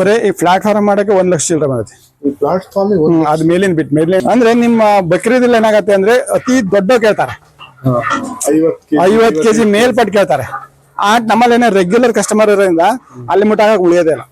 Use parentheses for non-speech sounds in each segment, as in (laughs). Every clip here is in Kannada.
ಬರೀ ಈ ಪ್ಲಾಟ್ಫಾರ್ಮ್ ಮಾಡಕ್ಕೆ ಒಂದ್ ಲಕ್ಷ ಚಿಲ್ಲರೆ ಬರುತ್ತೆ ಪ್ಲಾಟ್ಫಾರ್ಮ್ ಅದ್ ಮೇಲಿನ ಬಿಟ್ ಮೇಲಿನ. ಅಂದ್ರೆ ನಿಮ್ಮ ಬಕ್ರೀದಲ್ಲಿ ಏನಾಗತ್ತೆ ಅಂದ್ರೆ ಅತಿ ದೊಡ್ಡ ಕೇಳ್ತಾರೆ. ಐವತ್ ಕೆಜಿ ಮೇಲ್ಪಟ್ಟು ಕೇಳ್ತಾರೆ. ಆ ನಮ್ಮಲ್ಲಿ ಏನೋ ರೆಗ್ಯುಲರ್ ಕಸ್ಟಮರ್ ಇರೋದ್ರಿಂದ ಅಲ್ಲಿ ಮುಟ್ಟಾಗ ಉಳಿಯೋದೇ ಇಲ್ಲ.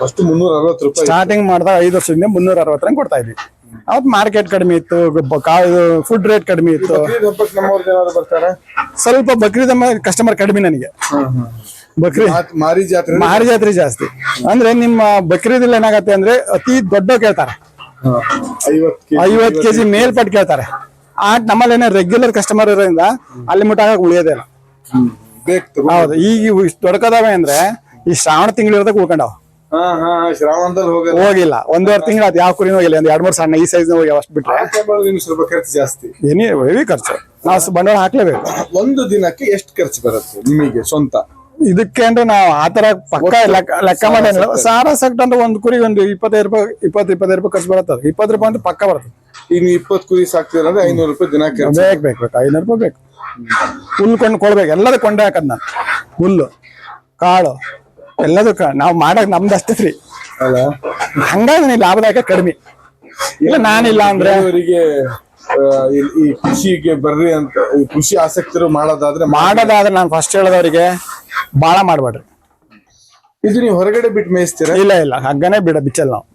ಫಸ್ಟ್ ಮುನ್ನೂರ ಅರವತ್ತು ರೂಪಾಯಿ ಸ್ಟಾರ್ಟಿಂಗ್ ಮಾಡಿದಾಗ ಐದು ವರ್ಷದಿಂದ ಮುನ್ನೂರ ಅರವತ್ತರಂಗ್ ಕೊಡ್ತಾ ಇದ್ವಿ. ಅವತ್ತು ಮಾರ್ಕೆಟ್ ಕಡಿಮೆ ಇತ್ತು ಫುಡ್ ರೇಟ್ ಕಡಿಮೆ ಇತ್ತು. ಬಕ್ರೀದ್ ಹಬ್ಬಕ್ಕೆ ನಮ್ಮವ್ರಿಗೆ ಏನಾದ್ರು ಬರ್ತಾರೆ? ಸ್ವಲ್ಪ ಬಕ್ರೀದ್ ಕಸ್ಟಮರ್ ಕಡಿಮೆ ನನಗೆ. ಬಕ್ರೀದ್ ಮಾತ್- ಮಾರಿ ಜಾತ್ರೆ? ಮಾರಿ ಜಾತ್ರೆ ಜಾಸ್ತಿ. ಅಂದ್ರೆ ನಿಮ್ಮ ಬಕ್ರೀದಲ್ಲಿ ಏನಾಗತ್ತೆ ಅಂದ್ರೆ ಅತಿ ದೊಡ್ಡ ಕೇಳ್ತಾರೆ. ಐವತ್ತು ಐವತ್ ಕೆಜಿ ಮೇಲ್ಪಟ್ಟು ಕೇಳ್ತಾರೆ. ಆ ನಮ್ಮಲ್ಲಿ ಏನೋ ರೆಗ್ಯುಲರ್ ಕಸ್ಟಮರ್ ಇರೋದ್ರಿಂದ ಅಲ್ಲಿ ಮುಟ್ಟಾಗ ಉಳಿಯೋದೇ ಇಲ್ಲ. ಬೇಕು ತಗೋ. ಹೌದು ಈಗ ಇವು ಇಷ್ಟು ಅಂದ್ರೆ ಈ ಶ್ರಾವಣ ತಿಂಗಳು ಇರೋದಕ್ಕೆ ಉಳ್ಕೊಂಡಾವ. ಶ್ರಾವಣದಲ್ಲಿ ಹೋಗಲ್ಲ. ಹೋಗಿಲ್ಲ. ಒಂದೂವರೆ ತಿಂಗಳ ಯಾವ ಕುರಿನೂ ಹೋಗಿಲ್ಲ. ಒಂದ್ ಎರಡ್ ಮೂರು ಸಣ್ಣ ಈ ಸೈಜ್ ಹೋಗಿ ಅಷ್ಟು ಬಿಟ್ರೆ. ಸ್ವಲ್ಪ ಖರ್ಚು ಜಾಸ್ತಿ. ಏನೇ ಹೆವಿ ಖರ್ಚು. ನಾವು ಬಂಡವಾಳ ಹಾಕ್ಲೇಬೇಕು. ಒಂದು ದಿನಕ್ಕೆ ಎಷ್ಟು ಖರ್ಚು ಬರುತ್ತೆ ನಿಮಗೆ ಸ್ವಂತ? ಇದಕ್ಕೆ ಅಂದ್ರೆ ನಾವು ಆತರ ಪಕ್ಕ ಲೆಕ್ಕ ಮಾಡಿ. ಸಾರ ಸೆಟ್ ಅಂದ್ರೆ ಒಂದು ಕುರಿ ಒಂದು ಇಪ್ಪತ್ತೈದು ರೂಪಾಯಿ ಇಪ್ಪತ್ತು ಇಪ್ಪತ್ತೈದು ರೂಪಾಯಿ ಖರ್ಚು ಬರುತ್ತೆ ಅದು. ಇಪ್ಪತ್ತು ರೂಪಾಯಿ ಅಂದ್ರೆ ಪಕ್ಕ ಬರುತ್ತೆ. ಇನ್ನು ಇಪ್ಪತ್ತು ಕುರಿ ಸಾಕ್ತೀರ ಅಂದ್ರೆ ಐನೂರು ರೂಪಾಯಿ ದಿನ ಖರ್ಚು. ಬೇಕು ಬೇಕು ಬೇಕು. ಐನೂರು ರೂಪಾಯಿ ಬೇಕು. ಹುಲ್ಲು ಕೊಂಡು ಕೊಡ್ಬೇಕು. ಎಲ್ಲದೂ ಕೊಂಡೇ ಹಾಕದ್ ನಾನು. ಹುಲ್ಲು ಕಾಳು. ಎಲ್ಲದಕ್ಕ ನಾವ್ ಮಾಡಕ್ ನಮ್ದಷ್ಟೇ ಫ್ರೀ ಅಲ್ಲ ಹಂಗಾಗಿ ನೀ ಲಾಭದಾಯಕ ಕಡಿಮೆ. ಇಲ್ಲ ನಾನಿಲ್ಲ ಅಂದ್ರೆ ಅವರಿಗೆ ಈ ಕೃಷಿಗೆ ಬರ್ರಿ ಅಂತ ಈ ಕೃಷಿ ಆಸಕ್ತಿ ಮಾಡೋದಾದ್ರೆ ಮಾಡೋದಾದ್ರೆ ನಾನು ಫಸ್ಟ್ ಹೇಳದವ್ರಿಗೆ ಬಾಳ ಮಾಡ್ಬೇಡ್ರಿ. ಇದು ನೀವು ಹೊರಗಡೆ ಬಿಟ್ಟು ಮೇಯಿಸ್ತೀರ? ಇಲ್ಲ ಇಲ್ಲ ಹಗ್ಗನೇ ಬಿಡ ಬಿಚ್ಚಲ್ ನಾವು.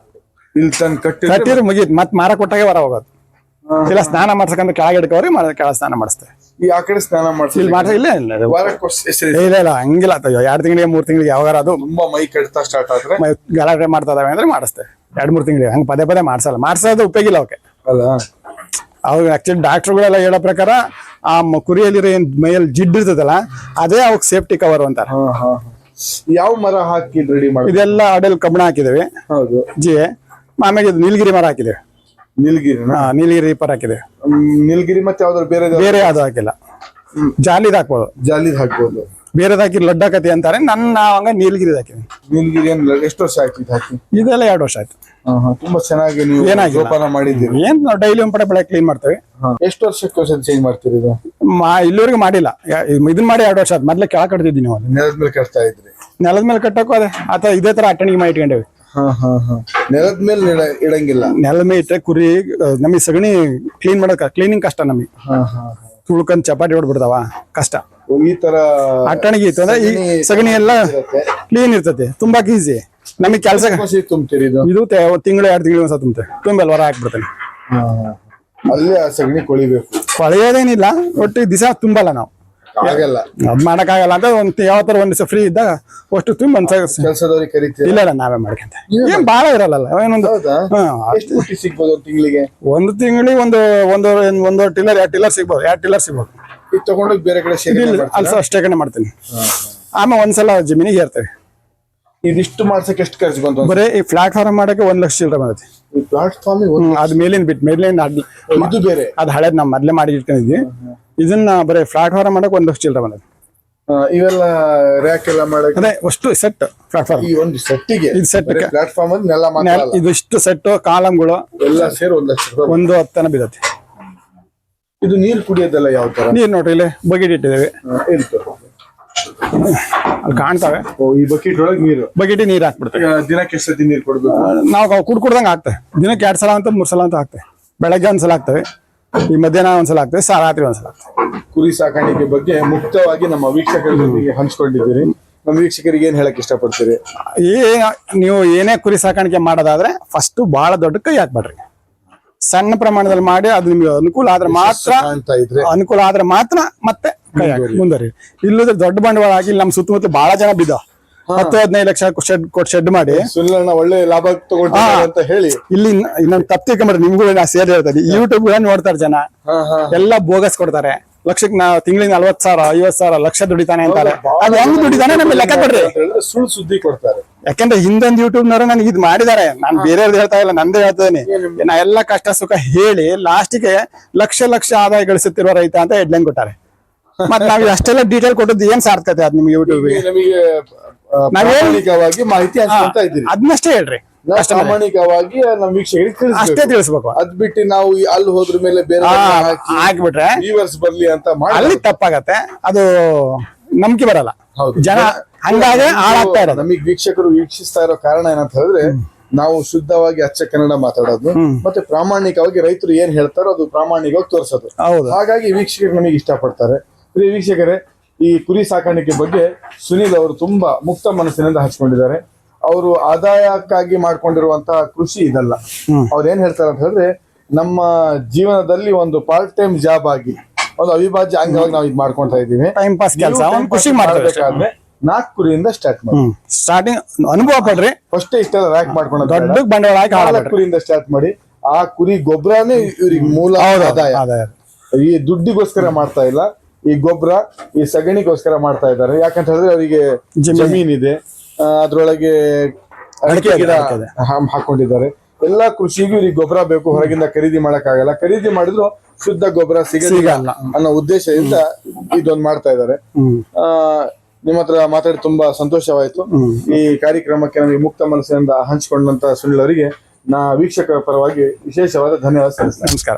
ಇಲ್ಲಿ ತನ್ ಕಟ್ಟಿ ಕಟ್ಟಿದ್ರೆ ಮುಗೀತ್ ಮತ್ ಮಾರ ಕೊಟ್ಟಾಗೆ ಹೊರ ಹೋಗೋದು. ಇಲ್ಲ ಸ್ನಾನ ಮಾಡ್ಸಕಂದ್ರೆ ಕೆಳಗೆ ಮಾಡ ಕೆಳಗೆ ಸ್ನಾನ ಮಾಡಿಸ್ತೇವೆ ಆ ಕಡೆ ಸ್ನಾನ ಇಲ್ಲಿ ಮಾಡ್ಸ ಇಲ್ಲ? ಇಲ್ಲ ಇಲ್ಲ. ಇಲ್ಲ ಹಂಗಿಲ್ಲ ಎರಡು ತಿಂಗಳಿಗೆ ಮೂರ್ ತಿಂಗಳಿಗೆ ಯಾವಾಗ ಅದು ತುಂಬಾ ಮೈ ಕೆಡ್ತಾ ಸ್ಟಾರ್ಟ್ ಆದ್ರೆ. ಮ- ಗಲಾಟೆ ಮಾಡ್ತಾ ಇದಾವೆ ಅಂದ್ರೆ ಮಾಡಿಸ್ತೇವೆ ಎರಡ್ ಮೂರ್ ತಿಂಗಳಿಗೆ. ಹಂಗೆ ಪದೇ ಪದೇ ಮಾಡ್ಸಲ್ಲ. ಮಾಡ್ಸೋದು ಉಪಯೋಗಿಲ್ಲ ಅವಕ್ಕೆ. ಅಲ್ಲ. ಅವ್ರು ಆಕ್ಚುಲಿ ಡಾಕ್ಟರ್ಗಳೆಲ್ಲ ಹೇಳೋ ಪ್ರಕಾರ ಆ ಮ- ಕುರಿಯಲ್ಲಿರೋ ಏನ್ ಮೈಯಲ್ಲಿ ಜಿಡ್ ಇರ್ತದಲ್ಲ ಅದೇ ಅವಕ್ ಸೇಫ್ಟಿ ಕವರ್ ಅಂತಾರೆ. ಹಾ ಹಾ ಹಾ. ಯಾವ ಮರ ಹಾಕಿ ರೆಡಿ ಮಾಡಿ ಇದೆಲ್ಲ ಅಡಲ್ ಕಬ್ಬಣ ಹಾಕಿದೇವೆ ಹೌದು. ಜಿ ಆಮೇಲೆ ಇದು ನೀಲಗಿರಿ ಮರ ಹಾಕಿದೇವೆ ನೀಲಗಿರಿ ನೀಲಗಿರಿ ಪರ ಹಾಕಿದ್ದೇವೆ. ಹ್ಮ್, ನೀಲಗಿರಿ ಮತ್ತೆ ಯಾವ್ದಾದ್ರು ಬೇರೆ ಬೇರೆ ಯಾವ್ದು ಹಾಕಿಲ್ಲ. ಜಾಲಿದ್ ಹಾಕ್ಬೋದು. ಜಾಲಿದ್ ಹಾಕ್ಬೋದು. ಬೇರೆದ್ ಹಾಕಿ ಲಡ್ಡ ಕತಿ ಅಂತಾರೆ. ನನ್ನ ನಾವು ಹಂಗ ನೀಲಗಿರಿ ಹಾಕಿದ್ವಿ. ನೀಲ್ಗಿರಿ ಏನ್ ಎಷ್ಟು ವರ್ಷ ಆಯ್ತು ಹಾಕಿ? ಇದೆಲ್ಲ ಎರಡು ವರ್ಷ ಆಯ್ತು. ಹಾ, ಹಾ. ತುಂಬಾ ಚೆನ್ನಾಗಿ ನೀವು ಏನಾಗಿಲ್ಲ. ಜೋಪಾನ ಮಾಡಿದ್ದೀರಿ. ಏನ್ ನಾವು ಡೈಲಿ ಒಂದ್ ಪಡೆ ಬೆಳೆ ಕ್ಲೀನ್ ಮಾಡ್ತೇವೆ. ಎಷ್ಟು ವರ್ಷಕ್ಕೆ ಒಂದ್ಸತಿ ಚೇಂಜ್ ಮಾಡ್ತೀರಿ ಇದು? ಮಾ ಇಲ್ಲಿವರೆಗೂ ಮಾಡಿಲ್ಲ. ಯಾ- ಇದನ್ ಮಾಡಿ ಎರಡು ವರ್ಷ ಆಯ್ತು. ಮೊದ್ಲೇ ಕೆಳ ಕಟ್ತಿದ್ದೀನಿ ನಾವು. ನೆಲದ ಮೇಲೆ ಕಟ್ತಾ ಇದ್ರಿ. ನೆಲದ ಮೇಲೆ ಕಟ್ಟಕ್ಕೂ ಅದೇ ಆತ ಇದೇ ತರ ಅಟ್ಟಣಿಗೆ ಮಾಡಿ ಇಟ್ಕೊಂಡೇವಿ. ನೆಲದ ಮೇಲೆ ಇಡ- ಇಡಂಗಿಲ್ಲ. ನೆಲದ ಮೇಲೆ ಇಟ್ಟರೆ ಕುರಿ ನಮಗೆ ಸಗಣಿ ಕ್ಲೀನ್ ಮಾಡಕ್ಕ ಕ್ಲೀನಿಂಗ್ ಕಷ್ಟ ನಮಗೆ. ಹಾ ಹಾ ಹಾ. ತುಳ್ಕೊಂಡ್ ಚಪಾಟಿ ಹೊಡ್ಬಿಡ್ತಾವ ಕಷ್ಟ. ಈ ತರ ಅಟ್ಟಣಿಗೆ ಇತ್ತು ಅಂದ್ರೆ ಈ ಸಗಣಿ ಎಲ್ಲ. ಕ್ಲೀನ್ ಇರ್ತತಿ ತುಂಬಾ ಈಸಿ ನಮಗೆ ಕೆಲಸ ತುಂಬ್ತೀರಿ ಇದು? ತಿಂಗಳು ಎರಡು ತಿಂಗಳು ಒಂದ್ಸಲ ತುಂಬತೆ ತುಂಬಿ ಹೊರ ಹಾಕ್ಬಿಡ್ತೇನೆ. ಅಲ್ಲಿ ಸಗಣಿ ಕೊಳಿಬೇಕು. ಕೊಳೆಯೋದೇನಿಲ್ಲ ಒಟ್ಟು ದಿಸ ತುಂಬಲ್ಲ ನಾವು. ಆಗಲ್ಲ ಅದ್ ಮಾಡಕ್ಕಾಗಲ್ಲ ಅಂತ ಒಂದ್ ಯಾವತ್ತರ ಒಂದ್ ದಿವಸ ಫ್ರೀ ಇದ್ದಾಗ ಅಷ್ಟು ತುಂಬ ಒಂದ್ ಸ- ಕೆಲಸದವ್ರಿಗೆ ಕರಿತೀವಿ ಇಲ್ಲ ಇಲ್ಲ ನಾವೇ ಮಾಡ್ಕೊಂತ ಏನ್ ಬಾಳ ಇರಲ್ಲ ಏನೊಂದು ಹೌದಾ? ಹಾ, ಎಷ್ಟು ಸಿಗ್ಬೋದು ತಿಂಗಳಿಗೆ? ಒಂದು ತಿಂಗಳಿಗೆ ಒಂದು ಒಂದು ಒಂದು ಟಿಲ್ಲರ್ ಎರಡ್ ಟಿಲ್ಲರ್ ಸಿಗ್ಬೋದು ಎರಡು ಟಿಲ್ಲರ್ ಸಿಗ್ಬೋದು. ಇದು ತಗೊಂಡೋಗಿ ಬೇರೆ ಕಡೆ ಶೇಖರಣೆ ಇಲ್ಲಿ ಮಾಡ್ತೀರಾ? ಅಲ್ಸ ಅಷ್ಟೇ ಕಡೆ ಮಾಡ್ತೀನಿ. ಆಮೇಲೆ ಒಂದ್ಸಲ ಜಮೀನಿಗೆ ಏರ್ತೇವೆ. ಇದಿಷ್ಟು ಮಾಡ್ಸಕ್ಕೆ ಎಷ್ಟು ಖರ್ಚು ಬಂತು ಬರೀ ಈ ಪ್ಲಾಟ್ಫಾರ್ಮ್ ಮಾಡಕ್ಕೆ ಒಂದ್ ಲಕ್ಷ ಚಿಲ್ಲರೆ ಬಂದೈತಿ. ಈ ಪ್ಲಾಟ್ಫಾರ್ಮ್ ಹ್ಮ್ ಅದ್ ಮೇಲಿನ ಬಿಟ್ಟು ಮೇಲಿನ ಅಡ್ ಇದು ಬೇರೆ. ಅದ್ ಹಳೇದ್ ನಾವ್ ಮೊದ್ಲೇ ಮಾಡಿ ಇಟ್ಕೊಂಡಿದ್ವಿ ಇದನ್ನ ಬರೀ ಪ್ಲಾಟ್ಫಾರ್ಮ್ ಮಾಡಕ್ ಒಂದ್ ಲಕ್ಷ ಚಿಲ್ಲರೆ ಇವೆಲ್ಲಾ ಇವೆಲ್ಲ ರ್ಯಾಕ್ ಎಲ್ಲ ಮಾಡಕ್ಕೆ ಅದೇ ಅಷ್ಟು ಸೆಟ್ ಪ್ಲಾಟ್ಫಾರ್ಮ್ ಈ ಒಂದು ಸೆಟ್ಟಿಗೆ ಇದು ಸೆಟ್. ಪ್ಲಾಟ್ಫಾರ್ಮ್ ಅಲ್ಲಿ ನೆಲ ಮಾತ್ರ ಅಲ್ಲ. ಇದಿಷ್ಟು ಸೆಟ್ ಕಾಲಂಗಳು ಎಲ್ಲ ಸೇರಿ ಒಂದ್ ಲಕ್ಷ ರೂಪಾಯಿ ಒಂದು ಹತ್ತನ ಬಿದ್ದೈತಿ. ಇದು ನೀರು ಕುಡಿಯೋದೆಲ್ಲ ಯಾವ ತರ? ನೀರ್ ನೋಡ್ರಿ ಇಲ್ಲಿ ಬಕೆಟ್ ಇಟ್ಟಿದ್ದೇವೆ. ಆ, ಅಲ್ಲಿ ಕಾಣ್ತಾವೆ. ಓ ಈ ಬಕೆಟ್ ಒಳಗೆ ನೀರು. ಬಕೆಟಿ ನೀರ್ ಹಾಕ್ಬಿಡ್ತೇವೆ. ದಿನಕ್ಕೆ ಎಷ್ಟು ಸತಿ ನೀರು ಕೊಡ್ಬೇಕು? ನಾವು ಕುಡ್ ಕುಡ್ದಂಗೆ ಆಗ್ತೇವೆ ದಿನಕ್ಕೆ ಎರಡ್ ಸಲ ಅಂತ ಮೂರ್ ಸಲ ಅಂತ ಆಗ್ತೇವೆ ಬೆಳಗ್ಗೆ ಒಂದ್ಸಲ ಹಾಕ್ತೇವೆ ಈ ಮಧ್ಯಾಹ್ನ ಒಂದ್ಸಲ ಆಗ್ತದೆ ಸಾ ರಾತ್ರಿ ಒಂದ್ಸಲ ಆಗ್ತದೆ. ಕುರಿ ಸಾಕಾಣಿಕೆ ಬಗ್ಗೆ ಮುಕ್ತವಾಗಿ ನಮ್ಮ ವೀಕ್ಷಕರ ಜೊತೆಗೆ ಹಂಚ್ಕೊಂಡಿದ್ದೀರಿ. ನಮ್ಮ ವೀಕ್ಷಕರಿಗೆ ಏನ್ ಹೇಳಕ್ ಇಷ್ಟಪಡ್ತೀರಿ? ಈ ನೀವು ಏನೇ ಕುರಿ ಸಾಕಾಣಿಕೆ ಮಾಡೋದಾದ್ರೆ ಫಸ್ಟ್ ಬಹಳ ದೊಡ್ಡ ಕೈ ಹಾಕ್ಬೇಡ್ರಿ. ಸಣ್ಣ ಪ್ರಮಾಣದಲ್ಲಿ ಮಾಡಿ ಅದು ನಿಮ್ಗೆ ಅನುಕೂಲ ಆದ್ರೆ ಮಾತ್ರ ಅಂತ ಇದ್ರೆ. ಅನುಕೂಲ ಆದ್ರೆ ಮಾತ್ರ ಮತ್ತೆ ಕೈ ಹಾಕಿ ಮುಂದರಿ ಇಲ್ಲದ್ರೆ ದೊಡ್ಡ ಬಂಡವಾಳ ಆಗಿ ನಮ್ಮ ಸುತ್ತಮುತ್ತ ಬಹಳ ಜನ ಬಿದ್ದ ಹತ್ತು ಹದಿನೈದು ಲಕ್ಷ ಶೆಡ್ ಕೊಟ್ಟು ಶೆಡ್ ಮಾಡಿ. ಒಳ್ಳೆ ಲಾಭ ಅಂತ ಹೇಳಿ. ಇಲ್ಲಿ ಇನ್ನ- ಇನ್ನೊಂದು ತಪ್ಪು ತಿಳ್ಕೊಂಬಿಡ್ರಿ ನಿಮ್ಗೂ ನಾ ಸೇರ್ ಹೇಳ್ತಾರೆ ಯೂಟ್ಯೂಬ್ ನೋಡ್ತಾರೆ ಜನ. ಎಲ್ಲ ಬೋಗಸ್ ಕೊಡ್ತಾರೆ. ಲಕ್ಷಕ್ಕೆ ನಾ ತಿಂಗಳಿಗೆ ನಲ್ವತ್ ಸಾವಿರ ಐವತ್ ಸಾವಿರ ಲಕ್ಷ ದುಡಿತಾನೆ ಅಂತಾರೆ. ಅದು ಹೆಂಗ್ ದುಡಿತಾನೆ ನಮ್ಗೆ ಲೆಕ್ಕ ಕೊಡ್ರಿ. ಸುಳ್ಳು ಸುದ್ದಿ ಕೊಡ್ತಾರೆ. ಯಾಕಂದ್ರೆ ಹಿಂದೊಂದು ಯೂಟ್ಯೂಬ್ ನವರು ನನಗೆ ಇದು ಮಾಡಿದ್ದಾರೆ. ನಾನು ಬೇರೆಯವ್ರದ್ದು ಹೇಳ್ತಾ ಇಲ್ಲ ನಂದೇ ಹೇಳ್ತೇನೆ ನಾ ಎಲ್ಲ ಕಷ್ಟ ಸುಖ ಹೇಳಿ ಲಾಸ್ಟಿಗೆ ಲಕ್ಷ ಲಕ್ಷ ಆದಾಯ ಗಳಿಸುತ್ತಿರುವ ರೈತ ಅಂತ ಹೆಡ್ಲೈನ್ ಕೊಟ್ಟಾರೆ. ಮತ್ತೆ ನಾವು (laughs) ಅಷ್ಟೆಲ್ಲ ಡೀಟೇಲ್ ಕೊಟ್ಟದ್ದು ಏನ್ ಸಾರ್ಥಕತೆ ಅದ್ ನಿಮ್ಗೆ ಯೂಟ್ಯೂಬ್ ಪ್ರಾಮಾಣಿಕವಾಗಿ ಮಾಹಿತಿ ಹಂಚ್ಕೊಂತ ಇದ್ದೀರಿ. ಅದನ್ನಷ್ಟೇ ಹೇಳ್ರಿ. ಪ್ರಾಮಾಣಿಕವಾಗಿ ನಮ್ಮ ವೀಕ್ಷಕರಿಗೆ ಅಷ್ಟೇ ತಿಳಿಸ್ಬೇಕು. ತಿಳಿಸ್ಬೇಕು ಅದ್ ಬಿಟ್ಟು ನಾವು ಈ ಅಲ್ಲಿ ಹೋದ್ರ ಮೇಲೆ ಬೇರೆ ಆ, ಹಾಕಿ ಹಾಕ್ಬಿಟ್ರೆ ವ್ಯೂವರ್ಸ್ ಬರ್ಲಿ ಅಂತ ಮಾಡಿ ಅಲ್ಲಿ ತಪ್ಪಾಗತ್ತೆ. ಅದು ನಂಬಿಕೆ ಬರಲ್ಲ. ಹೌದು. ಜನ ಹಂಗಾಗಿ ಹಾಳಾಗ್ತಾ ಇರೋದು. ನಮಗೆ ವೀಕ್ಷಕರು ವೀಕ್ಷಿಸ್ತಾ ಇರೋ ಕಾರಣ ಏನಂತ ಹೇಳಿದ್ರೆ ನಾವು ಶುದ್ಧವಾಗಿ ಅಚ್ಚ ಕನ್ನಡ ಮಾತಾಡೋದು ಮತ್ತೆ ಪ್ರಾಮಾಣಿಕವಾಗಿ ರೈತರು ಏನ್ ಹೇಳ್ತಾರೋ ಅದು ಪ್ರಾಮಾಣಿಕವಾಗಿ ತೋರಿಸೋದು. ಹೌದು. ಹಾಗಾಗಿ ವೀಕ್ಷಕರು ನಮಗೆ ಇಷ್ಟಪಡ್ತಾರೆ. ಪ್ರಿಯ ವೀಕ್ಷಕರೇ ಈ ಕುರಿ ಸಾಕಾಣಿಕೆ ಬಗ್ಗೆ ಸುನೀಲ್ ಅವರು ತುಂಬಾ ಮುಕ್ತ ಮನಸ್ಸಿನಿಂದ ಹಚ್ಕೊಂಡಿದ್ದಾರೆ. ಅವರು ಆದಾಯಕ್ಕಾಗಿ ಮಾಡ್ಕೊಂಡಿರುವಂತಹ ಕೃಷಿ ಇದಲ್ಲ. ಅವ್ರು ಏನ್ ಹೇಳ್ತಾರೆ ಅಂತ ಹೇಳಿದ್ರೆ ನಮ್ಮ ಜೀವನದಲ್ಲಿ ಒಂದು ಪಾರ್ಟ್ ಟೈಮ್ ಜಾಬ್ ಆಗಿ ಒಂದು ಅವಿಭಾಜ್ಯ ಅಂಗವಾಗಿ ನಾವು ಇದು ಮಾಡ್ಕೊಂತ ಇದ್ದೀವಿ. ಟೈಮ್ ಪಾಸ್ ಕೆಲಸ ಖುಷಿ. ಮಾಡ್ಬೇಕಾದ್ರೆ ನಾಲ್ಕು ಕುರಿಯಿಂದ ಸ್ಟಾರ್ಟ್ ಮಾಡಿ. ಸ್ಟಾರ್ಟಿಂಗ್ ಅನುಭವ ಪಡ್ರಿ. ಫಸ್ಟ್ ಇಷ್ಟೆಲ್ಲ ರ್ಯಾಕ್ ಮಾಡ್ಕೊಂಡು ದೊಡ್ಡ ಬಂಡವಾಳ ಹಾಕಿ ಕುರಿಯಿಂದ ಸ್ಟಾರ್ಟ್ ಮಾಡಿ ಆ ಕುರಿ ಗೊಬ್ಬರನೇ ಇವ್ರಿಗೆ ಮೂಲ ಆದಾಯ. ಆದಾಯ. ಈ ದುಡ್ಡಿಗೋಸ್ಕರ ಮಾಡ್ತಾ ಇಲ್ಲ. ಈ ಗೊಬ್ಬರ ಈ ಸಗಣಿಗೋಸ್ಕರ ಮಾಡ್ತಾ ಇದ್ದಾರೆ. ಯಾಕಂತ ಹೇಳಿದ್ರೆ ಅವರಿಗೆ ಜಮೀನು. ಇದೆ ಅದರೊಳಗೆ ಅಡಿಕೆ ಗಿಡ ಹಾಕೊಂಡಿದ್ದಾರೆ. ಎಲ್ಲಾ ಕೃಷಿಗೂ ಇವ್ರಿಗೆ ಗೊಬ್ಬರ ಬೇಕು ಹೊರಗಿಂದ ಖರೀದಿ ಮಾಡಕ್ಕಾಗಲ್ಲ. ಖರೀದಿ ಮಾಡಿದ್ರು ಶುದ್ಧ ಗೊಬ್ಬರ ಸಿಗಲ್ಲ. ಅನ್ನೋ ಉದ್ದೇಶದಿಂದ ಇದೊಂದು ಮಾಡ್ತಾ ಇದ್ದಾರೆ. ನಿಮ್ಮ ಹತ್ರ ಮಾತಾಡಿ ತುಂಬಾ ಸಂತೋಷವಾಯ್ತು. ಈ ಕಾರ್ಯಕ್ರಮಕ್ಕೆ ನಮಗೆ ಮುಕ್ತ ಮನಸ್ಸಿನಿಂದ ಹಂಚಿಕೊಂಡಂತ ಸುನಿಲ್ ಅವರಿಗೆ ನಾ ವೀಕ್ಷಕರ ಪರವಾಗಿ ವಿಶೇಷವಾದ ಧನ್ಯವಾದ ನಮಸ್ಕಾರ.